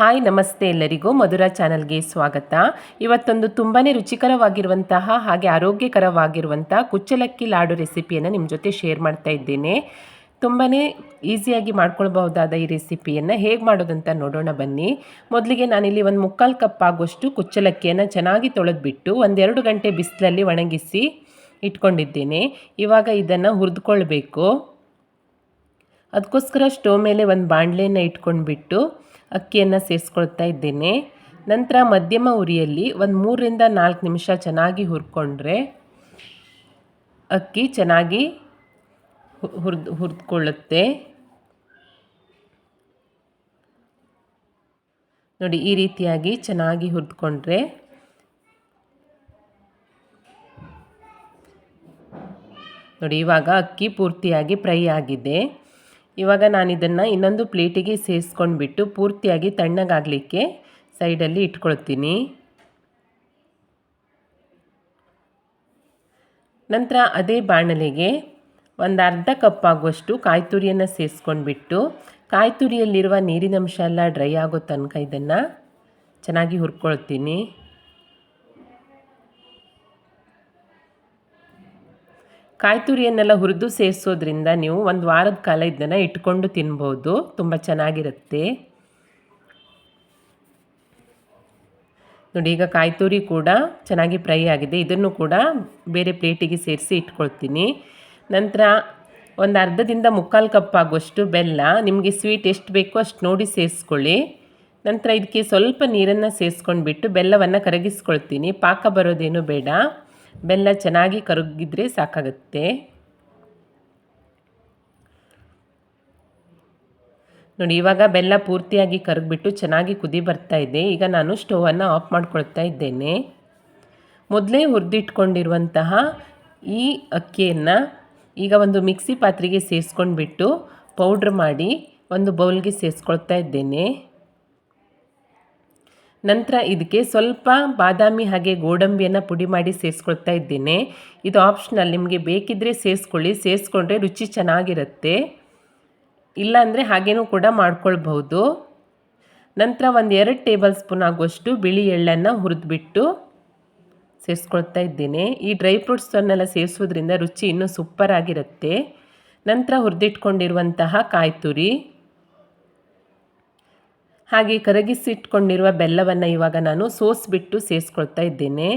Hi, ನಮಸ್ತೆ ಎಲ್ಲರಿಗೂ ಮಧುರ ಚಾನಲ್ಗೆ ಸ್ವಾಗತ. ಇವತ್ತೊಂದು ತುಂಬಾ ರುಚಿಕರವಾಗಿರುವಂತಹ ಹಾಗೆ ಆರೋಗ್ಯಕರವಾಗಿರುವಂಥ ಕುಚ್ಚಲಕ್ಕಿ ಲಾಡು ರೆಸಿಪಿಯನ್ನು ನಿಮ್ಮ ಜೊತೆ ಶೇರ್ ಮಾಡ್ತಾ ಇದ್ದೇನೆ. ತುಂಬಾ ಈಸಿಯಾಗಿ ಮಾಡ್ಕೊಳ್ಬಹುದಾದ ಈ ರೆಸಿಪಿಯನ್ನು ಹೇಗೆ ಮಾಡೋದಂತ ನೋಡೋಣ ಬನ್ನಿ. ಮೊದಲಿಗೆ ನಾನಿಲ್ಲಿ ಒಂದು ಮುಕ್ಕಾಲು ಕಪ್ ಆಗುವಷ್ಟು ಕುಚ್ಚಲಕ್ಕಿಯನ್ನು ಚೆನ್ನಾಗಿ ತೊಳೆದ್ಬಿಟ್ಟು ಒಂದೆರಡು ಗಂಟೆ ಬಿಸಿಲಲ್ಲಿ ಒಣಗಿಸಿ ಇಟ್ಕೊಂಡಿದ್ದೇನೆ. ಇವಾಗ ಇದನ್ನು ಹುರಿದುಕೊಳ್ಬೇಕು. ಅದಕ್ಕೋಸ್ಕರ ಸ್ಟೋವ್ ಮೇಲೆ ಒಂದು ಬಾಣಲೆಯನ್ನು ಇಟ್ಕೊಂಡ್ಬಿಟ್ಟು ಅಕ್ಕಿಯನ್ನು ಸೇರಿಸ್ಕೊಳ್ತಾ ಇದ್ದೇನೆ. ನಂತರ ಮಧ್ಯಮ ಉರಿಯಲ್ಲಿ ಒಂದು ಮೂರರಿಂದ ನಾಲ್ಕು ನಿಮಿಷ ಚೆನ್ನಾಗಿ ಹುರ್ಕೊಂಡ್ರೆ ಅಕ್ಕಿ ಚೆನ್ನಾಗಿ ಹುರಿದು, ಹುರಿದುಕೊಳ್ಳುತ್ತೆ. ನೋಡಿ, ಈ ರೀತಿಯಾಗಿ ಚೆನ್ನಾಗಿ ಹುರಿದುಕೊಂಡ್ರೆ ನೋಡಿ, ಇವಾಗ ಅಕ್ಕಿ ಪೂರ್ತಿಯಾಗಿ ಫ್ರೈ ಆಗಿದೆ. ಇವಾಗ ನಾನು ಇದನ್ನು ಇನ್ನೊಂದು ಪ್ಲೇಟಿಗೆ ಸೇರಿಸ್ಕೊಂಡ್ಬಿಟ್ಟು ಪೂರ್ತಿಯಾಗಿ ತಣ್ಣಗಾಗಲಿಕ್ಕೆ ಸೈಡಲ್ಲಿ ಇಟ್ಕೊಳ್ತೀನಿ. ನಂತರ ಅದೇ ಬಾಣಲೆಗೆ ಒಂದು ಅರ್ಧ ಕಪ್ ಆಗುವಷ್ಟು ಕಾಯಿ ತುರಿಯನ್ನು ಸೇರಿಸ್ಕೊಂಡ್ಬಿಟ್ಟು ಕಾಯಿ ತುರಿಯಲ್ಲಿರುವ ನೀರಿನಂಶ ಎಲ್ಲ ಡ್ರೈ ಆಗೋ ತನಕ ಇದನ್ನು ಚೆನ್ನಾಗಿ ಹುರ್ಕೊಳ್ತೀನಿ. ಕಾಯಿ ತುರಿಯನ್ನೆಲ್ಲ ಹುರಿದು ಸೇರಿಸೋದ್ರಿಂದ ನೀವು ಒಂದು ವಾರದ ಕಾಲ ಇದನ್ನು ಇಟ್ಕೊಂಡು ತಿನ್ಬೋದು. ತುಂಬ ಚೆನ್ನಾಗಿರುತ್ತೆ. ನೋಡಿ, ಈಗ ಕಾಯಿ ತುರಿ ಕೂಡ ಚೆನ್ನಾಗಿ ಫ್ರೈ ಆಗಿದೆ. ಇದನ್ನು ಕೂಡ ಬೇರೆ ಪ್ಲೇಟಿಗೆ ಸೇರಿಸಿ ಇಟ್ಕೊಳ್ತೀನಿ. ನಂತರ ಒಂದು ಅರ್ಧದಿಂದ ಮುಕ್ಕಾಲು ಕಪ್ ಆಗುವಷ್ಟು ಬೆಲ್ಲ, ನಿಮಗೆ ಸ್ವೀಟ್ ಎಷ್ಟು ಬೇಕೋ ಅಷ್ಟು ನೋಡಿ ಸೇರಿಸ್ಕೊಳ್ಳಿ. ನಂತರ ಇದಕ್ಕೆ ಸ್ವಲ್ಪ ನೀರನ್ನು ಸೇರಿಸ್ಕೊಂಡ್ಬಿಟ್ಟು ಬೆಲ್ಲವನ್ನು ಕರಗಿಸ್ಕೊಳ್ತೀನಿ. ಪಾಕ ಬರೋದೇನು ಬೇಡ. ಬೆಲ್ಲ ಚೆನ್ನಾಗಿ ಕರಗಿದ್ರೆ ಸಾಕಾಗುತ್ತೆ. ನೋಡಿ, ಇವಾಗ ಬೆಲ್ಲ ಪೂರ್ತಿಯಾಗಿ ಕರಗಿಬಿಟ್ಟು ಚೆನ್ನಾಗಿ ಕುದಿ ಬರ್ತಾ ಇದೆ. ಈಗ ನಾನು ಸ್ಟೋವನ್ನು ಆಫ್ ಮಾಡ್ಕೊಳ್ತಾ ಇದ್ದೇನೆ. ಮೊದಲೇ ಹುರಿದಿಟ್ಕೊಂಡಿರುವಂತಹ ಈ ಅಕ್ಕಿಯನ್ನು ಈಗ ಒಂದು ಮಿಕ್ಸಿ ಪಾತ್ರೆಗೆ ಸೇರಿಸ್ಕೊಂಡ್ಬಿಟ್ಟು ಪೌಡ್ರ್ ಮಾಡಿ ಒಂದು ಬೌಲ್ಗೆ ಸೇರಿಸ್ಕೊಳ್ತಾ ಇದ್ದೇನೆ. ನಂತರ ಇದಕ್ಕೆ ಸ್ವಲ್ಪ ಬಾದಾಮಿ ಹಾಗೆ ಗೋಡಂಬಿಯನ್ನು ಪುಡಿ ಮಾಡಿ ಸೇರಿಸ್ಕೊಳ್ತಾ ಇದ್ದೇನೆ. ಇದು ಆಪ್ಷನಲ್ ನಿಮಗೆ ಬೇಕಿದ್ದರೆ ಸೇರಿಸ್ಕೊಳ್ಳಿ, ಸೇರಿಸ್ಕೊಂಡ್ರೆ ರುಚಿ ಚೆನ್ನಾಗಿರುತ್ತೆ. ಇಲ್ಲಾಂದರೆ ಹಾಗೇನೂ ಕೂಡ ಮಾಡ್ಕೊಳ್ಬಹುದು. ನಂತರ ಒಂದು ಎರಡು ಟೇಬಲ್ ಸ್ಪೂನ್ ಆಗುವಷ್ಟು ಬಿಳಿ ಎಳ್ಳನ್ನು ಹುರಿದ್ಬಿಟ್ಟು ಸೇರಿಸ್ಕೊಳ್ತಾ ಇದ್ದೇನೆ. ಈ ಡ್ರೈ ಫ್ರೂಟ್ಸನ್ನೆಲ್ಲ ಸೇರಿಸೋದ್ರಿಂದ ರುಚಿ ಇನ್ನೂ ಸೂಪರ್ ಆಗಿರುತ್ತೆ ನಂತರ ಹುರಿದಿಟ್ಕೊಂಡಿರುವಂತಹ ಕಾಯಿ ತುರಿ ಹಾಗೆ ಕರಗಿಸಿಟ್ಕೊಂಡಿರುವ ಬೆಲ್ಲವನ್ನು ಇವಾಗ ನಾನು ಸೋಸಿಬಿಟ್ಟು ಸೇರಿಸ್ಕೊಳ್ತಾ ಇದ್ದೇನೆ.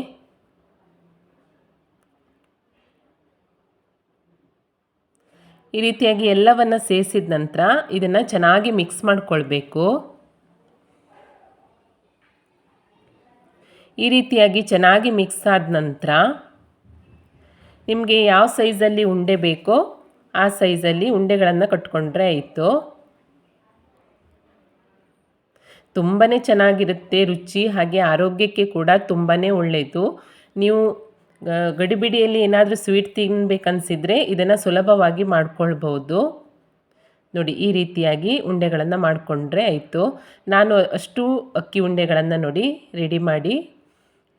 ಈ ರೀತಿಯಾಗಿ ಎಲ್ಲವನ್ನು ಸೇರಿಸಿದ ನಂತರ ಇದನ್ನು ಚೆನ್ನಾಗಿ ಮಿಕ್ಸ್ ಮಾಡಿಕೊಳ್ಬೇಕು. ಈ ರೀತಿಯಾಗಿ ಚೆನ್ನಾಗಿ ಮಿಕ್ಸ್ ಆದ ನಂತರ ನಿಮಗೆ ಯಾವ ಸೈಜಲ್ಲಿ ಉಂಡೆ ಬೇಕೋ ಆ ಸೈಜಲ್ಲಿ ಉಂಡೆಗಳನ್ನು ಕಟ್ಕೊಂಡ್ರೆ ಆಯಿತು. ತುಂಬಾ ಚೆನ್ನಾಗಿರುತ್ತೆ ರುಚಿ, ಹಾಗೆ ಆರೋಗ್ಯಕ್ಕೆ ಕೂಡ ತುಂಬಾ ಒಳ್ಳೆಯದು ನೀವು ಗಡಿಬಿಡಿಯಲ್ಲಿ ಏನಾದರೂ ಸ್ವೀಟ್ ತಿನ್ಬೇಕನ್ಸಿದ್ರೆ ಇದನ್ನು ಸುಲಭವಾಗಿ ಮಾಡ್ಕೊಳ್ಬೋದು ನೋಡಿ, ಈ ರೀತಿಯಾಗಿ ಉಂಡೆಗಳನ್ನು ಮಾಡಿಕೊಂಡ್ರೆ ಆಯಿತು. ನಾನು ಅಷ್ಟು ಅಕ್ಕಿ ಉಂಡೆಗಳನ್ನು ನೋಡಿ ರೆಡಿ ಮಾಡಿ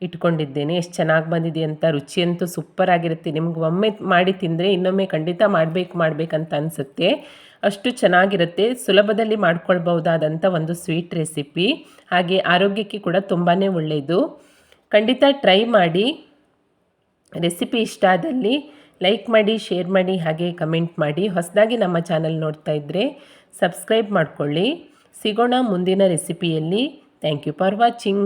ಇಟ್ಕೊಂಡಿದ್ದೇನೆ. ಎಷ್ಟು ಚೆನ್ನಾಗಿ ಬಂದಿದೆ ಅಂತ ರುಚಿಯಂತೂ ಸೂಪರ್ ಆಗಿರುತ್ತೆ. ನಿಮ್ಗೆ ಒಮ್ಮೆ ಮಾಡಿ ತಿಂದರೆ ಇನ್ನೊಮ್ಮೆ ಖಂಡಿತ ಮಾಡಬೇಕು, ಮಾಡಬೇಕಂತ ಅನಿಸುತ್ತೆ. ಅಷ್ಟು ಚೆನ್ನಾಗಿರುತ್ತೆ. ಸುಲಭದಲ್ಲಿ ಮಾಡ್ಕೊಳ್ಬಹುದಾದಂಥ ಒಂದು ಸ್ವೀಟ್ ರೆಸಿಪಿ. ಹಾಗೆ ಆರೋಗ್ಯಕ್ಕೆ ಕೂಡ ತುಂಬಾ ಒಳ್ಳೆಯದು ಖಂಡಿತ ಟ್ರೈ ಮಾಡಿ. ರೆಸಿಪಿ ಇಷ್ಟ ಆದಲ್ಲಿ ಲೈಕ್ ಮಾಡಿ, ಶೇರ್ ಮಾಡಿ, ಹಾಗೆ ಕಮೆಂಟ್ ಮಾಡಿ. ಹೊಸದಾಗಿ ನಮ್ಮ ಚಾನಲ್ ನೋಡ್ತಾ ಇದ್ದರೆ ಸಬ್ಸ್ಕ್ರೈಬ್ ಮಾಡಿಕೊಳ್ಳಿ. ಸಿಗೋಣ ಮುಂದಿನ ರೆಸಿಪಿಯಲ್ಲಿ. Thank you for watching.